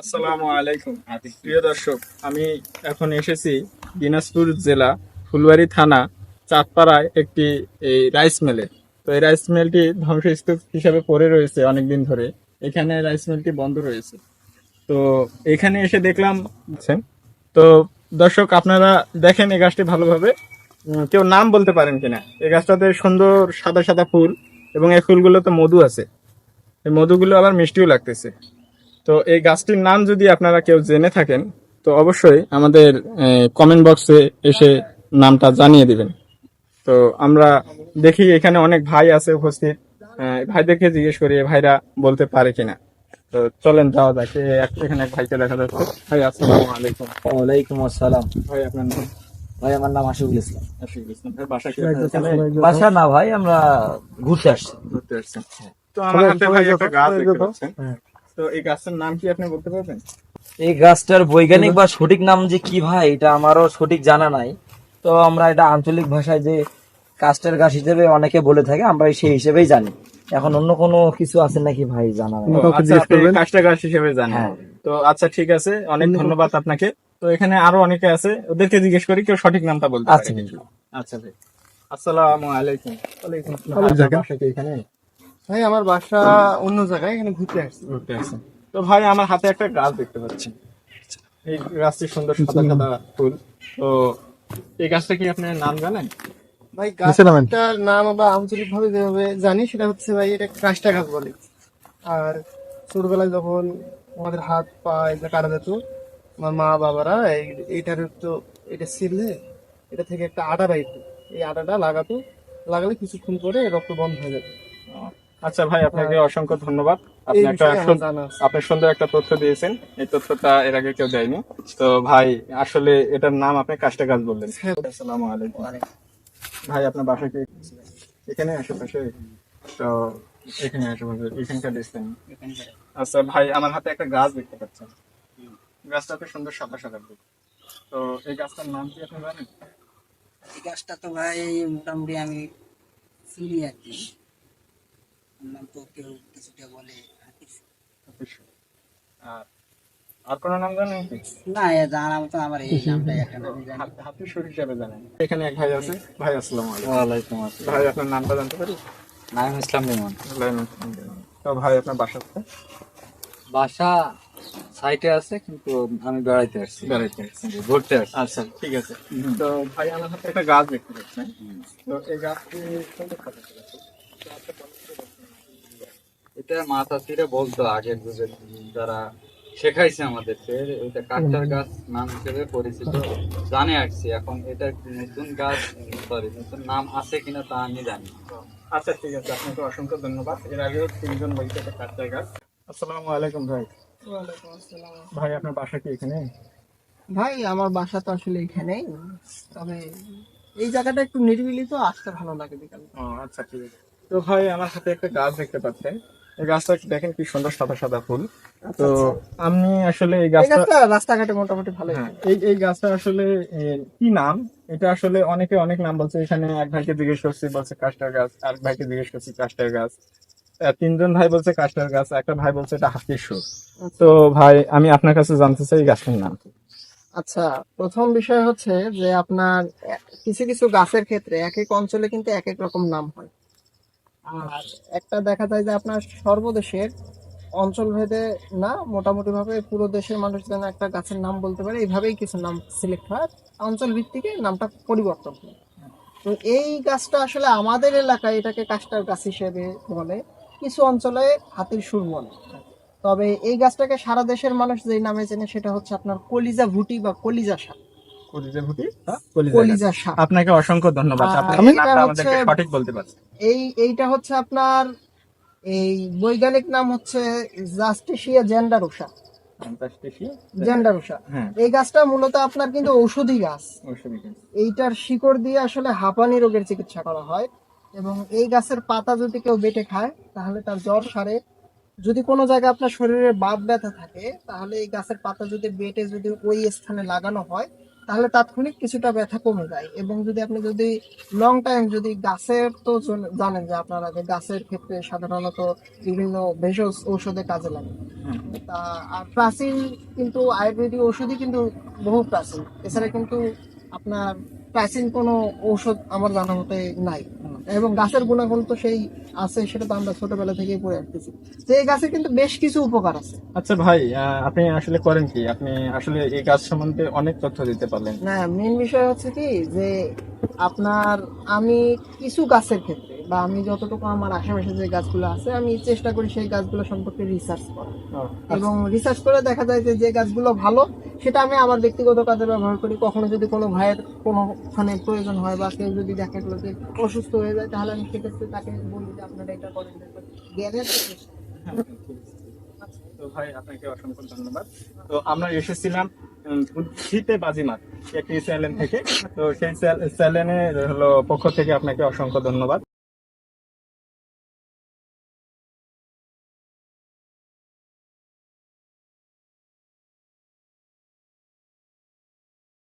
আসসালামু আলাইকুম। প্রিয় দর্শক, আমি এখন এসেছি দিনাজপুর জেলা ফুলবাড়ি থানা চাঁদপাড়ায় একটি এই রাইস মিলে। তো এই রাইস মিলটি ধ্বংসস্তূপ হিসাবে পড়ে রয়েছে অনেকদিন ধরে। এখানে রাইস মিলটি বন্ধ রয়েছে। তো এখানে এসে দেখলাম তো দর্শক, আপনারা দেখেন এই গাছটি ভালোভাবে। কেউ নাম বলতে পারেন কিনা? এই গাছটাতে সুন্দর সাদা সাদা ফুল এবং এই ফুলগুলোতে মধু আছে। এই মধুগুলো আবার মিষ্টিও লাগতেছে। তো এই গাছটির নাম যদি আপনারা কেউ জেনে থাকেন তো অবশ্যই আমাদের কমেন্ট বক্সে এসে নামটা জানিয়ে দিবেন। তো আমরা দেখি এখানে অনেক ভাই আছে উপস্থিত। আহ, ভাইদেরকে জিজ্ঞেস করি ভাইরা বলতে পারে কিনা? তো চলেন যাওয়া যাক। এখানে এক ভাইকে দেখা যাচ্ছে। ভাই আসসালামু আলাইকুম। ওয়ালাইকুম আসসালাম। ভাই আপনার নাম? ভাই আমার নাম আশিকুল ইসলাম। আশিকুল ইসলাম। ভাই বাসা কি বাসা না ভাই আমরা ঘুরতে আসছি। ঘুরতে আসছেন। তো আমার হাতে ভাই একটা গাছ দেখতে পাচ্ছেন। তো এই গাছের নাম কি আপনি বলতে পারবেন? এই গাছটার বৈজ্ঞানিক বা সঠিক নাম যে কি ভাই এটা আমারও সঠিক জানা নাই। তো আমরা এটা আঞ্চলিক ভাষায় যে কাস্টের গাছ হিসেবে অনেকে বলে থাকে আমরা সেই হিসেবেই জানি। এখন অন্য কোনো কিছু আছে নাকি ভাই জানা আচ্ছা কাজটা গাছ হিসেবে জানেন। হ্যাঁ। তো আচ্ছা ঠিক আছে। অনেক ধন্যবাদ আপনাকে। তো এখানে আরও অনেকে আছে ওদেরকে জিজ্ঞেস করি কেউ সঠিক নামটা বলতে আচ্ছা আচ্ছা। ভাই। আসসালামু আলাইকুম। ওয়ালাইকুম আসসালাম। এখানে? ভাই আমার বাসা অন্য জায়গায় এখানে ঘুরতে আসছি। ঘুরতে আসছেন। তো ভাই আমার হাতে একটা গাছ দেখতে পাচ্ছি। এই গাছটি সুন্দর সাদা সাদা ফুল। তো এই গাছটা কি আপনার নাম জানেন? ভাই গাছটার নাম বা আঞ্চলিক ভাবে যেভাবে জানি সেটা হচ্ছে ভাই এটা কাষ্টা গাছ বলে। আর ছোটবেলায় যখন আমাদের হাত পা এটা কাটা যেত আমার মা বাবারা এই- এইটার তো এটা ছিলে এটা থেকে একটা আটা বাইতো এই আটাটা লাগাতো লাগালে কিছুক্ষণ পরে রক্ত বন্ধ হয়ে যেত। আচ্ছা ভাই আপনাকে অসংখ্য ধন্যবাদ। আপনি একটা। আপনি সুন্দর একটা তথ্য দিয়েছেন। এই তথ্যটা এর আগে কেউ দেয়নি। তো ভাই আসলে এটার নাম আপনি কাষ্টা গাছ বললেন। হ্যাঁ। আসসালামু আলাইকুম। ভাই আপনার বাসা কি? এখানে আশেপাশে? তো এখানে আশেপাশে এখানকার ডিস্টেন্স আচ্ছা ভাই আমার হাতে একটা গাছ দেখতে পাচ্ছেন। গাছটাতে সুন্দর সাদা সাদা তো এই গাছটার নাম কি আপনি জানেন? এই গাছটা তো ভাই মোটামুটি আমি চিনি আর কি। নাম তো কেউ কিছুটা বলে আর আর কোনো নাম জানেন কি? না এ মতো আমার এই নামটা একটা নামই জানি হাত- হিসাবে জানেন। এখানে এক ভাই আছে। ভাই আসসালামু আলাইকুম। ওয়ালাইকুম আসসালাম। ভাই আপনার নামটা জানতে পারি? নাম ইসলাম লিমন। তো ভাই আপনার বাসা কোথায়? বাসা সাইটে আছে কিন্তু আমি বেড়াইতে আসছি। বেড়াইতে আসছেন। ঘুরতে আসছি। আচ্ছা ঠিক আছে। তো ভাই আমার হাতে একটা গাছ দেখতে পাচ্ছেন তো এই গাছটি। এটা মাথা তীরে বলতো আগের যুগের যারা শেখাইছে আমাদেরকে এটা কাঠটার গাছ নাম হিসেবে পরিচিত। জানে আসছি এখন এটা নতুন গাছ? সরি নতুন নাম আছে কিনা তা আমি জানি আচ্ছা ঠিক আছে। আপনাকে অসংখ্য ধন্যবাদ। এর আগেও তিনজন বলছে এটা কাঠের গাছ। আসসালামু আলাইকুম ভাই। ওয়ালাইকুম আসসালাম। ভাই আপনার বাসা কি এখানে? ভাই আমার বাসা তো আসলে এখানেই। তবে এই জায়গাটা একটু নিরিবিলি তো আসতে ভালো লাগে বিকালে। আচ্ছা ঠিক আছে। তো ভাই আমার হাতে একটা গাছ দেখতে পাচ্ছেন। এই গাছটা দেখেন কি সুন্দর সাদা সাদা ফুল। তো আমি আসলে এই গাছটা রাস্তাঘাটে মোটামুটি ভালোই। হ্যাঁ, এই এই গাছটা আসলে কি নাম? এটা আসলে অনেকে অনেক নাম বলছে এখানে এক ভাইকে জিজ্ঞেস করছি বলছে কাস্টার গাছ আর ভাইকে জিজ্ঞেস করছি কাস্টার গাছ। তিনজন ভাই বলছে কাস্টার গাছ একটা ভাই বলছে এটা হাতির সুর তো ভাই আমি আপনার কাছে জানতে চাই এই গাছটার নাম? আচ্ছা প্রথম বিষয় হচ্ছে যে আপনার কিছু কিছু গাছের ক্ষেত্রে এক এক অঞ্চলে কিন্তু এক এক রকম নাম হয়। আর একটা দেখা যায় যে আপনার সর্বদেশের অঞ্চল ভেদে না মোটামুটি ভাবে পুরো দেশের মানুষ যেন একটা গাছের নাম বলতে পারে, এইভাবেই কিছু নাম সিলেক্ট হয়। অঞ্চল ভিত্তিকে নামটা পরিবর্তন হয়। তো এই গাছটা আসলে আমাদের এলাকায় এটাকে কাস্টার গাছ হিসেবে বলে। কিছু অঞ্চলে হাতির সুর বলে তবে এই গাছটাকে সারা দেশের মানুষ যেই নামে চেনে সেটা হচ্ছে আপনার কলিজা ভুটি বা কলিজা শাক। শাক আপনাকে অসংখ্য ধন্যবাদ। আপনি আমাদেরকে সঠিক বলতে পারছেন। এই এইটা হচ্ছে আপনার এই বৈজ্ঞানিক নাম হচ্ছে জাস্টিসিয়া জেন্ডারুসা জেন্ডারুসা হ্যাঁ। এই গাছটা মূলত আপনার কিন্তু ঔষধি গাছ। ঔষধি গাছ। এইটার শিকড় দিয়ে আসলে হাঁপানি রোগের চিকিৎসা করা হয় এবং এই গাছের পাতা যদি কেউ বেটে খায় তাহলে তার জ্বর সারে। যদি কোনো জায়গায় আপনার শরীরে বাত ব্যথা থাকে তাহলে এই গাছের পাতা যদি বেটে যদি ওই স্থানে লাগানো হয় তাহলে তাৎক্ষণিক কিছুটা ব্যথা কমে যায়। এবং যদি আপনি যদি লং টাইম যদি গাছের তো জন- জানেন যে আপনারা যে গাছের ক্ষেত্রে সাধারণত বিভিন্ন ভেষজ ঔষধে কাজে লাগে। তা আর প্রাচীন কিন্তু আয়ুর্বেদিক ওষুধই কিন্তু বহু প্রাচীন। এছাড়া কিন্তু আপনার প্রাচীন কোনো ঔষধ আমার জানা মতে নাই। এবং গাছের গুণাগুণ তো সেই আছে সেটা তো আমরা ছোটবেলা থেকেই পড়ে আসতেছি। তো এই গাছের কিন্তু বেশ কিছু উপকার আছে। আচ্ছা ভাই আপনি আসলে করেন কি? আপনি আসলে এই গাছ সম্বন্ধে অনেক তথ্য দিতে পারলেন। না মেন বিষয় হচ্ছে কি যে আপনার আমি কিছু গাছের ক্ষেত্রে বা আমি যতটুকু আমার আশেপাশে যে গাছগুলো আছে আমি চেষ্টা করি সেই গাছগুলো সম্পর্কে রিসার্চ করা এবং রিসার্চ করে দেখা যায় যে যে গাছগুলো ভালো সেটা আমি আমার ব্যক্তিগত কাজে ব্যবহার করি। কখনো যদি কোনো ভাইয়ের কোনোখানে প্রয়োজন হয় বা কেউ যদি দেখা গেলো যে অসুস্থ হয়ে যায় তাহলে আমি সেক্ষেত্রে তাকে বলি যে আপনারা এটা করেন জ্ঞানের তো শেষ নেই। তো ভাই আপনাকে অসংখ্য ধন্যবাদ। তো আমরা এসেছিলাম বাজিমাত একটি চ্যানেল থেকে। তো সেই চ্যানেলের হলো পক্ষ থেকে আপনাকে অসংখ্য ধন্যবাদ।